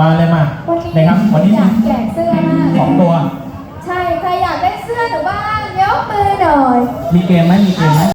มาเลยมานะครับ วันนี้อยากแจกเสื้อมากสองตัว ใช่ ใครอยากได้เสื้อหนูบ้ายกมือหน่อย มีเกมไหมมีเกมไหม